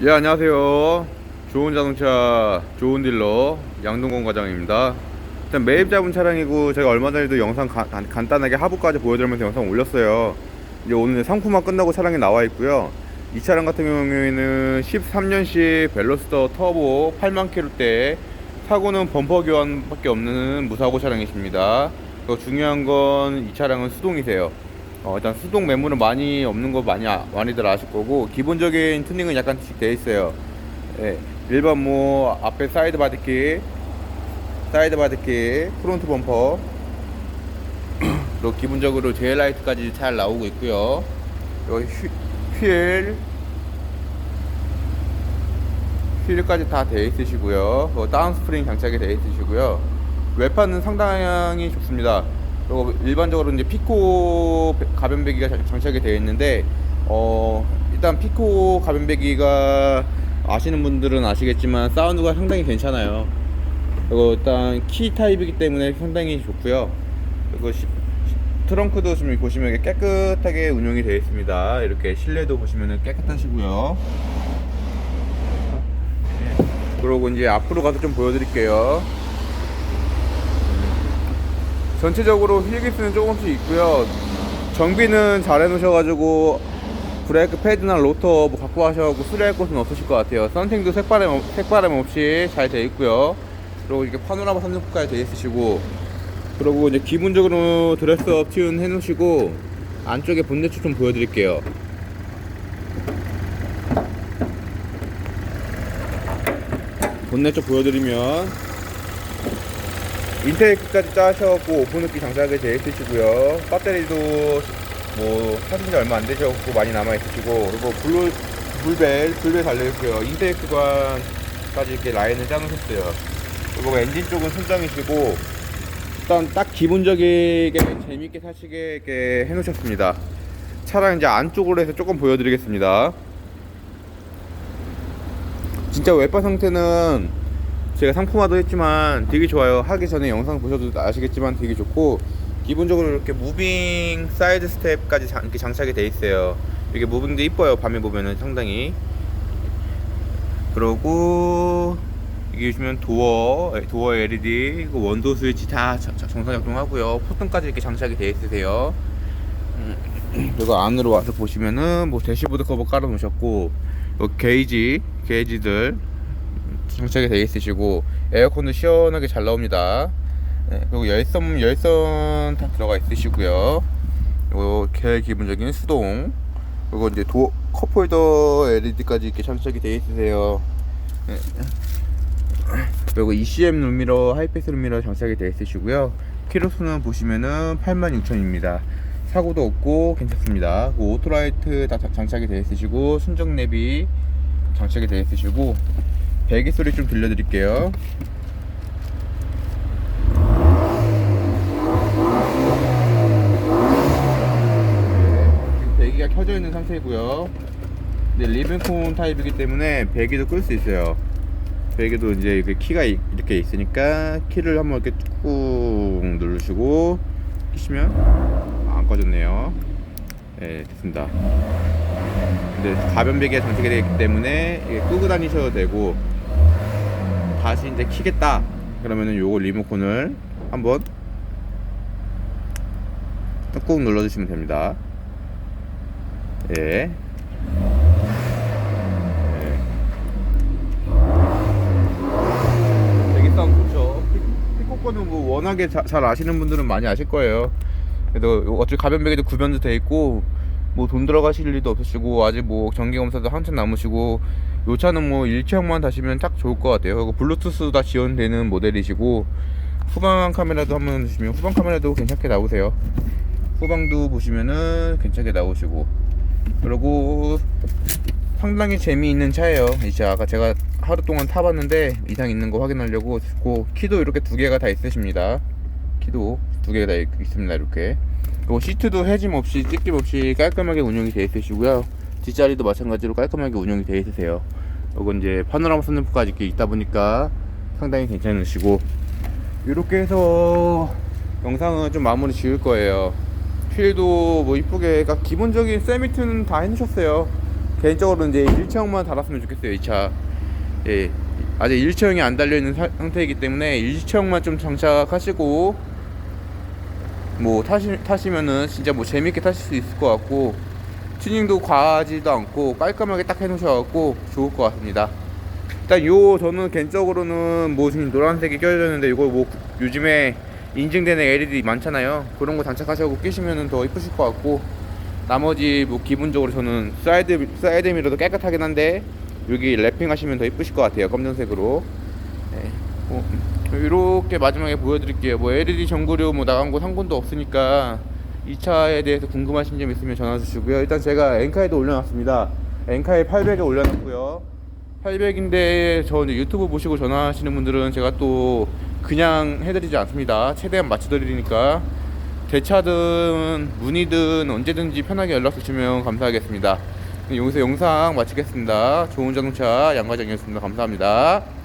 예 안녕하세요. 좋은 자동차 좋은 딜러 양동건 과장입니다. 일단 매입 잡은 차량이고 제가 얼마 전에도 영상 가- 간, 간단하게 하부까지 보여드리면서 영상 올렸어요. 이제 오늘 상품화 끝나고 차량이 나와 있고요. 이 차량 같은 경우에는 13년식 벨로스터 터보 8만 킬로대 사고는 범퍼 교환밖에 없는 무사고 차량이십니다. 또 중요한 건 이 차량은 수동이세요 어, 일단 수동 매물은 많이 없는 거 많이 아, 많이들 아실 거고 기본적인 튜닝은 약간씩 돼 있어요. 예, 일반 뭐 앞에 사이드 바디키, 사이드 바디키, 프론트 범퍼, 그리고 기본적으로 제일 라이트까지 잘 나오고 있고요. 여기 휠, 휠, 휠까지 다돼 있으시고요. 그리고 다운 스프링 장착이 돼 있으시고요. 외판은 상당히 좋습니다. 그리고 일반적으로 이제 피코 가변배기가 장- 장착이 되어 있는데 어 일단 피코 가변배기가 아시는 분들은 아시겠지만 사운드가 상당히 괜찮아요. 그리고 일단 키 타입이기 때문에 상당히 좋고요. 그리고 시- 시- 트렁크도 지금 보시면 깨끗하게 운영이 되어 있습니다. 이렇게 실내도 보시면 깨끗하시고요. 그리고 이제 앞으로 가서 좀 보여드릴게요. 전체적으로 휠기스는 조금씩 있고요. 정비는 잘 해놓으셔가지고 브레이크 패드나 로터 뭐 갖고 하셔가지고 수리할 곳은 없으실 것 같아요. 썬팅도 색바람, 없- 색바람 없이 잘 돼 있고요. 그리고 이렇게 파노라마 선루프까지 돼 있으시고 그리고 이제 기본적으로 드레스업 튠 해놓으시고 안쪽에 본네트 좀 보여드릴게요. 본네 쪽 보여드리면 인테이크까지 짜셔갖고 오픈흡기 장착이 되어 있으시고요. 배터리도 뭐 사신 지 얼마 안 되셔갖고 많이 남아 있으시고 그리고 블루 불벨 불벨 달려 있고요. 인테이크관까지 이렇게 라인을 짜놓으셨어요. 그리고 엔진 쪽은 순정이시고 일단 딱 기본적이게 재밌게 사시게 이렇게 해놓으셨습니다. 차량 이제 안쪽으로 해서 조금 보여드리겠습니다. 진짜 외판 상태는 제가 상품화도 했지만 되게 좋아요. 하기 전에 영상 보셔도 아시겠지만 되게 좋고 기본적으로 이렇게 무빙 사이드 스텝까지 장, 이렇게 장착이 돼 있어요. 이게 무빙도 이뻐요. 밤에 보면은 상당히. 그러고 이게 보시면 도어, 도어 LED, 원도 스위치 다 정상 작동하고요. 포튼까지 이렇게 장착이 돼 있으세요. 음, 그리고 안으로 와서 보시면은 뭐 대시보드 커버 깔아 놓으셨고 뭐 게이지, 게이지들 장착이 되어 있으시고 에어컨도 시원하게 잘 나옵니다. 네, 그리고 열선 열선 다 들어가 있으시고요. 개 기본적인 수동 그리고 이제 도 컵홀더 LED까지 이렇게 장착이 되어 있으세요. 네. 그리고 ECM 룸미러 하이패스 룸미러 장착이 되어 있으시고요. 키로수는 보시면은 86,000입니다. 사고도 없고 괜찮습니다. 그 오토라이트 다 자- 장착이 되어 있으시고 순정 내비 장착이 되어 있으시고 배기 소리 좀 들려드릴게요. 네, 배기가 켜져 있는 상태고요. 근데 리빙콘 타입이기 때문에 배기도 끌 수 있어요. 배기도 이제 이렇게 키가 이- 이렇게 있으니까 키를 한번 이렇게 꾹 누르시고 키시면 아, 안 꺼졌네요. 네, 됐습니다. 근데 가변 배기가 장착이 되어 있기 때문에 끄고 다니셔도 되고 다시 이제 키겠다 그러면은 요거 리모컨을 한번 꾹 눌러주시면 됩니다. 예. 예. 되게 싸움 좋죠. 피- 피코 거는 뭐 워낙에 자- 잘 아시는 분들은 많이 아실 거예요. 그래도 어차피 가변 베개도 구변도 돼 있고 뭐 돈 들어가실 일도 없으시고 아직 뭐 정기 검사도 한참 남으시고 요 차는 뭐 일체형만 다시면 딱 좋을 것 같아요. 그리고 블루투스 다 지원되는 모델이시고 후방 카메라도 한번 주시면 후방 카메라도 괜찮게 나오세요. 후방도 보시면은 괜찮게 나오시고 그리고 상당히 재미있는 차예요. 이제 아까 제가 하루 동안 타봤는데 이상 있는 거 확인하려고 고 키도 이렇게 두 개가 다 있으십니다. 키도 두 개가 다 있- 있습니다. 이렇게 그리고 시트도 해짐 없이 찢김 없이 깔끔하게 운영이 되어 있으시고요. 뒷자리도 마찬가지로 깔끔하게 운영이 되어 있으세요. 이건 이제 파노라마 선루프까지 이렇게 있다 보니까 상당히 괜찮으시고 이렇게 해서 영상은 좀 마무리 지을 거예요. 휠도 뭐 이쁘게 그러니까 기본적인 세미트는 다 해놓으셨어요. 개인적으로 이제 일체형만 달았으면 좋겠어요 이 차. 예, 아직 일체형이 안 달려 있는 사- 상태이기 때문에 일체형만 좀 장착하시고 뭐 타시 타시면은 진짜 뭐 재밌게 타실 수 있을 것 같고 튜닝도 과하지도 않고 깔끔하게 딱 해놓으셔갖고 좋을 것 같습니다. 일단 요 저는 개인적으로는 뭐 지금 노란색이 껴져 있는데 이거 뭐 요즘에 인증되는 LED 많잖아요. 그런 거 장착하셔고 끼시면은 더 이쁘실 것 같고 나머지 뭐 기본적으로 저는 사이드 사이드 미러도 깨끗하긴 한데 여기 랩핑 하시면 더 이쁘실 것 같아요. 검정색으로. 네. 뭐, 이렇게 마지막에 보여드릴게요. 뭐 LED 전구류 뭐 나간 곳한 군도 없으니까 이 차에 대해서 궁금하신 점 있으면 전화 주시고요. 일단 제가 엔카에도 올려놨습니다. 엔카에 800에 올려놨고요. 800인데 저 이제 유튜브 보시고 전화하시는 분들은 제가 또 그냥 해드리지 않습니다. 최대한 맞춰드리니까 대차든 문의든 언제든지 편하게 연락 주시면 감사하겠습니다. 여기서 영상 마치겠습니다. 좋은 자동차 양과장이었습니다. 감사합니다.